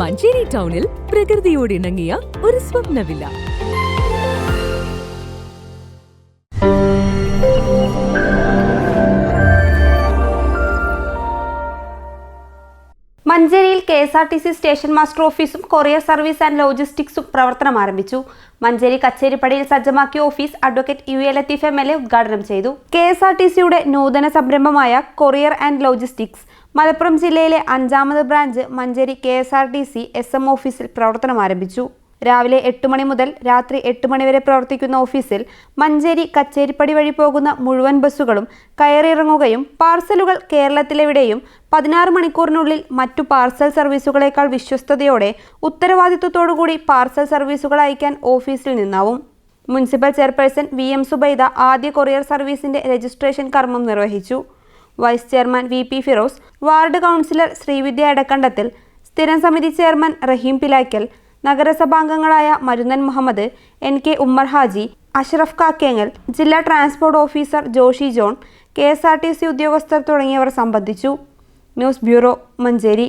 മഞ്ചേരി ടൗണിൽ പ്രകൃതിയോട് ഇണങ്ങിയ ഒരു സ്വപ്നവില്ല. മഞ്ചേരിയിൽ K S R T C station master ഓഫീസും കൊറിയർ സർവീസ് ആൻഡ് ലോജിസ്റ്റിക്സും പ്രവർത്തനം ആരംഭിച്ചു. മഞ്ചേരി കച്ചേരിപ്പടിയിൽ സജ്ജമാക്കിയ office advocate U A Latheef M L A ഉദ്ഘാടനം ചെയ്തു. കെ എസ് ആർ ടി സിയുടെ നൂതന സംരംഭമായ കൊറിയർ ആൻഡ് ലോജിസ്റ്റിക്സ് മലപ്പുറം ജില്ലയിലെ അഞ്ചാമത് branch Manjeri K S R T C S M ഓഫീസിൽ പ്രവർത്തനം ആരംഭിച്ചു. രാവിലെ എട്ട് മണി മുതൽ രാത്രി എട്ട് മണി വരെ പ്രവർത്തിക്കുന്ന ഓഫീസിൽ മഞ്ചേരി കച്ചേരിപ്പടി വഴി പോകുന്ന മുഴുവൻ ബസ്സുകളും കയറിയിറങ്ങുകയും പാർസലുകൾ കേരളത്തിലെവിടെയും പതിനാറ് മണിക്കൂറിനുള്ളിൽ മറ്റു പാർസൽ സർവീസുകളേക്കാൾ വിശ്വസ്തയോടെ ഉത്തരവാദിത്വത്തോടുകൂടി പാർസൽ സർവീസുകൾ അയക്കാൻ ഓഫീസിൽ നിന്നാവും. Municipal chairperson V M Subaida ആദ്യ കൊറിയർ സർവീസിന്റെ രജിസ്ട്രേഷൻ കർമ്മം നിർവഹിച്ചു. Vice chairman V P Firoz ward councillor Sreevidya Edakkandathil സ്ഥിരം സമിതി ചെയർമാൻ റഹീം പിലാക്കൽ നഗരസഭാംഗങ്ങളായ മരുന്നൻ മുഹമ്മദ് എൻ കെ ഉമ്മർ ഹാജി അഷ്റഫ് കാക്കേങ്ങൽ ജില്ലാ transport officer Joshi John K S R T C ഉദ്യോഗസ്ഥർ തുടങ്ങിയവർ സംബന്ധിച്ചു. News bureau Manjeri.